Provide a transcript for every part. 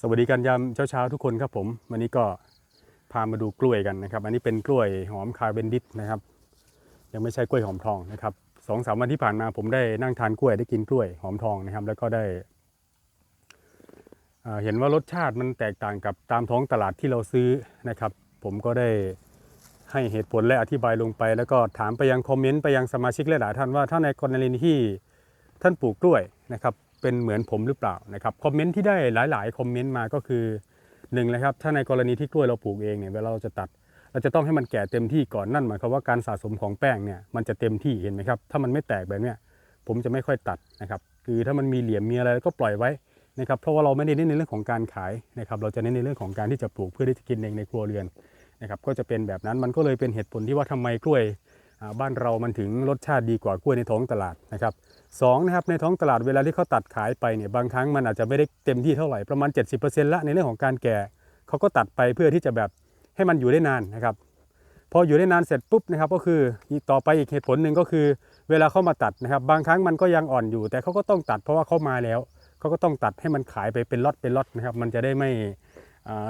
สวัสดีกันยามเช้าๆทุกคนครับผม วันนี้ก็พามาดูกล้วยกันนะครับ อันนี้เป็นกล้วยหอมคาเวนดิสนะครับ ยังไม่ใช่กล้วยหอมทองนะครับสองสามวันที่ผ่านมาผมได้นั่งทานกล้วยได้กินกล้วยหอมทองนะครับ แล้วก็ได้เเห็นว่ารสชาติมันแตกต่างกับตามท้องตลาดที่เราซื้อนะครับ ผมก็ได้ให้เหตุผลและอธิบายลงไป แล้วก็ถามไปยังคอมเมนต์ไปยังสมาชิกหลายๆท่านว่าถ้าในกรณีที่ท่านปลูกกล้วยนะครับ เป็นเหมือนผมหรือเปล่านะครับคอมเมนต์ที่ได้หลาย ๆ คอมเมนต์มาก็คือหนึ่งเลยครับถ้าในกรณีที่กล้วยเราปลูกเองเนี่ยเวลาเราจะตัด เราจะต้องให้มันแก่เต็มที่ก่อนนั่นหมายความว่าการสะสมของแป้งเนี่ยมันจะเต็มที่เห็นไหมครับถ้ามันไม่แตกแบบเนี้ยผมจะไม่ค่อยตัดนะครับคือถ้ามันมีเหลี่ยมมีอะไรก็ปล่อยไว้นะครับเพราะว่าเราไม่ได้เน้นในเรื่องของการขายนะครับเราจะเน้นในเรื่องของการที่จะปลูกเพื่อที่จะกินเองในครัวเรือนนะครับก็จะเป็นแบบนั้นมันก็เลยเป็นเหตุผลที่ว่าทำไมกล้วยบ้านเรามันถึงรสชาติดีกว่ากล้วยในท้องตลาดนะครับ สองนะครับในท้องตลาดเวลาที่เขาตัดขายไปเนี่ยบางครั้งมันอาจจะไม่ได้เต็มที่เท่าไหร่ประมาณ 70%ละในเรื่องของการแก่เขาก็ตัดไปเพื่อที่จะแบบให้มันอยู่ได้นานนะครับพออยู่ได้นานเสร็จปุ๊บนะครับก็คือต่อไปอีกเหตุผลหนึ่งก็คือ เวลาเขามาตัดนะครับ บางครั้งมันก็ยังอ่อนอยู่ แต่เขาก็ต้องตัดเพราะว่าเขามาแล้วเขาก็ต้องตัดให้มันขายไปเป็นล็อตเป็นล็อตนะครับ มันจะได้ไม่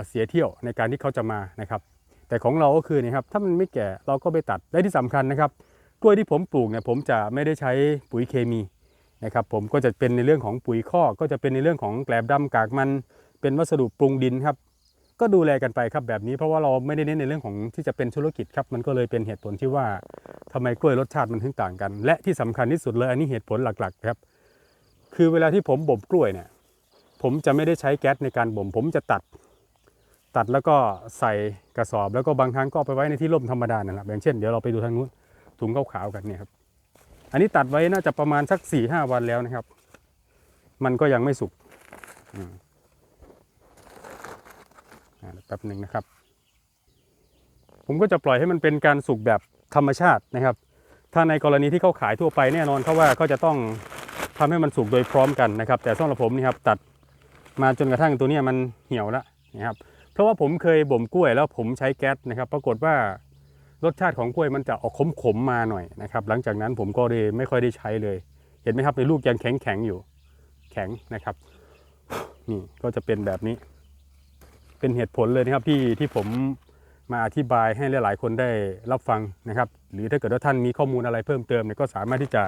เสียเที่ยวในการที่เขาจะมานะครับ แต่ของเราก็คือนี่ครับถ้ามันไม่แก่เราก็ไปตัดและที่สำคัญนะครับ กล้วยที่ผมปลูกเนี่ยผมจะไม่ได้ใช้ปุ๋ยเคมีนะครับผมก็จะเป็นในเรื่องของปุ๋ยคอกก็จะเป็นในเรื่องของแกลบดำกากมันเป็นวัสดุปรุงดินครับก็ดูแลกันไปครับแบบนี้เพราะว่าเราไม่ได้เน้นในเรื่องของที่จะเป็นธุรกิจครับมันก็เลยเป็นเหตุผลที่ว่าทำไมกล้วยรสชาติมันถึงต่างกัน และที่สำคัญที่สุดเลยอันนี้เหตุผลหลักๆครับคือเวลาที่ผมบ่มกล้วยเนี่ยผมจะไม่ได้ใช้แก๊สในการบ่ม ผมจะตัด ตัดแล้วก็ใส่กระสอบ แล้วก็บางครั้งก็ไปไว้ในที่ร่มธรรมดานั่นแหละอย่างเช่นเดี๋ยวเราไปดูทางนู้น ถุงขาวๆกันเนี่ยครับ อันนี้ตัดไว้น่าจะประมาณสักสี่ห้าวันแล้วนะครับ มันก็ยังไม่สุกอ่าแป๊บหนึ่งนะครับ ผมก็จะปล่อยให้มันเป็นการสุกแบบธรรมชาตินะครับ ถ้าในกรณีที่เขาขายทั่วไปแน่นอนเขาว่าเขาจะต้องทำให้มันสุกโดยพร้อมกันนะครับ แต่สำหรับผมนี่ครับตัดมาจนกระทั่งตัวนี้มันเหี่ยวแล้วนะครับ เพราะว่าผมเคยบ่มกล้วยแล้วผมใช้แก๊สนะครับ ปรากฏว่า รสชาติของกล้วยมันจะออกขมๆมาหน่อยนะครับ หลังจากนั้นผมก็เลยไม่ค่อยได้ใช้เลย เห็นไหมครับในลูกยังแข็งๆอยู่ แข็งนะครับ นี่ก็จะเป็นแบบนี้ เป็นเหตุผลเลยนะครับที่ที่ผมมาอธิบายให้หลาย ๆ คนได้รับฟังนะครับ หรือถ้าเกิดว่าท่านมีข้อมูลอะไรเพิ่มเติมเนี่ยก็สามารถที่จะ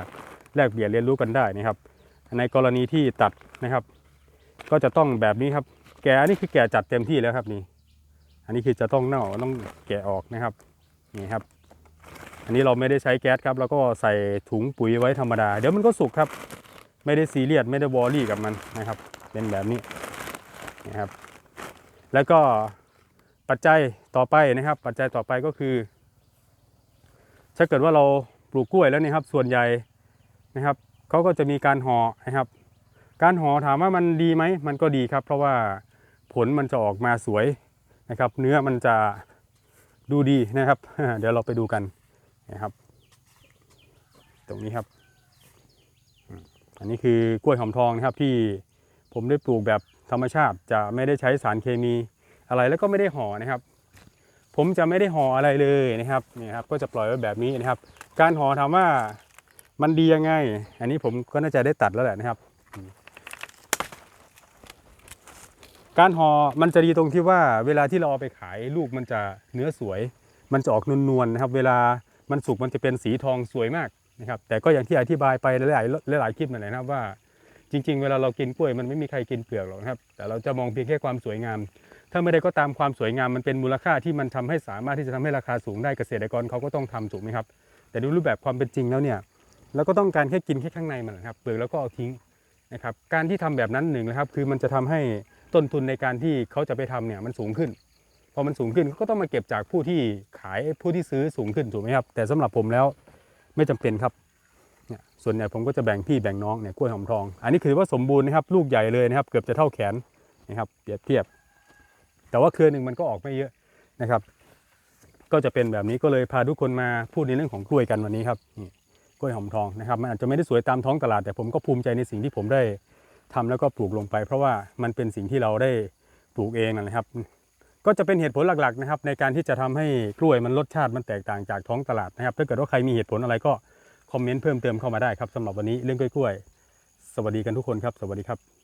แลกเปลี่ยนเรียนรู้กันได้นะครับ ในกรณีที่ตัดนะครับ ก็จะต้องแบบนี้ครับ แกะอันนี้คือแกะจัดเต็มที่แล้วครับนี่ อันนี้คือจะต้องเน่าต้องแกะออกนะครับ นี่ครับ อันนี้เราไม่ได้ใช้แก๊สครับ แล้วก็ใส่ถุงปุ๋ยไว้ธรรมดา เดี๋ยวมันก็สุกครับ ไม่ได้ซีเรียสไม่ได้วอรี่กับมันนะครับ เป็นแบบนี้นะครับ แล้วก็ปัจจัยต่อไปนะครับ ปัจจัยต่อไปก็คือ ถ้าเกิดว่าเราปลูกกล้วยแล้วเนี่ยครับ ส่วนใหญ่นะครับเขาก็จะมีการห่อนะครับ การห่อถามว่ามันดีไหมมันก็ดีครับ เพราะว่าผลมันจะออกมาสวยนะครับ เนื้อมันจะ ดูดีนะครับ เดี๋ยวเราไปดูกันนะครับ ตรงนี้ครับ อันนี้คือกล้วยหอมทองนะครับที่ผมได้ปลูกแบบธรรมชาติจะไม่ได้ใช้สารเคมีอะไรแล้วก็ไม่ได้ห่อนะครับ ผมจะไม่ได้ห่ออะไรเลยนะครับนี่ครับ ก็จะปล่อยไว้แบบนี้นะครับ การห่อถามว่ามันดียังไง อันนี้ผมก็น่าจะได้ตัดแล้วแหละนะครับ การห่อมันจะดีตรงที่ว่าเวลาที่เราเอาไปขายลูกมันจะเนื้อสวย มันจะออกนวลๆนะครับ เวลามันสุกมันจะเป็นสีทองสวยมากนะครับแต่ก็อย่างที่อธิบายไปหลายๆหลายๆคลิปนั่นแหละนะครับว่าจริง ๆ เวลาเรากินกล้วยมันไม่มีใครกินเปลือกหรอกนะครับแต่เราจะมองเพียงแค่ความสวยงาม ถ้าไม่ได้ก็ตามความสวยงามมันเป็นมูลค่าที่มันทำให้สามารถที่จะทำให้ราคาสูงได้เกษตรกรเขาก็ต้องทำถูกไหมครับแต่ดูรูปแบบความเป็นจริงแล้วเนี่ยเราก็ต้องการแค่กินแค่ข้างในมันนะครับเปลือกแล้วก็เอาทิ้ง นะครับการที่ทำแบบนั้นหนึ่งนะครับคือมันจะทำให้ต้นทุนในการที่เขาจะไปทำเนี่ยมันสูงขึ้น พอมันสูงขึ้นเขาก็ต้องมาเก็บจากผู้ที่ขายผู้ที่ซื้อสูงขึ้นถูกไหมครับ แต่สำหรับผมแล้วไม่จำเป็นครับเนี่ยส่วนใหญ่ผมก็จะแบ่งพี่แบ่งน้องเนี่ยกล้วยหอมทอง อันนี้คือว่าสมบูรณ์นะครับลูกใหญ่เลยนะครับ เกือบจะเท่าแขนนะครับเปรียบเทียบ แต่ว่าเครือหนึ่งมันก็ออกไม่เยอะนะครับ ก็จะเป็นแบบนี้ก็เลยพาทุกคนมาพูดในเรื่องของกล้วยกันวันนี้ครับนี่ กล้วยหอมทองนะครับมันอาจจะไม่ได้สวยตามท้องตลาด แต่ผมก็ภูมิใจในสิ่งที่ผมได้ทำแล้วก็ปลูกลงไป เพราะว่ามันเป็นสิ่งที่เราได้ปลูกเองนะครับ ก็จะเป็นเหตุผลหลักๆนะครับในการที่จะทำให้กล้วยมันรสชาติมันแตกต่างจากท้องตลาดนะครับ ถ้าเกิดว่าใครมีเหตุผลอะไรก็คอมเมนต์เพิ่มเติมเข้ามาได้ครับสำหรับวันนี้เรื่องกล้วย สวัสดีกันทุกคนครับ สวัสดีครับ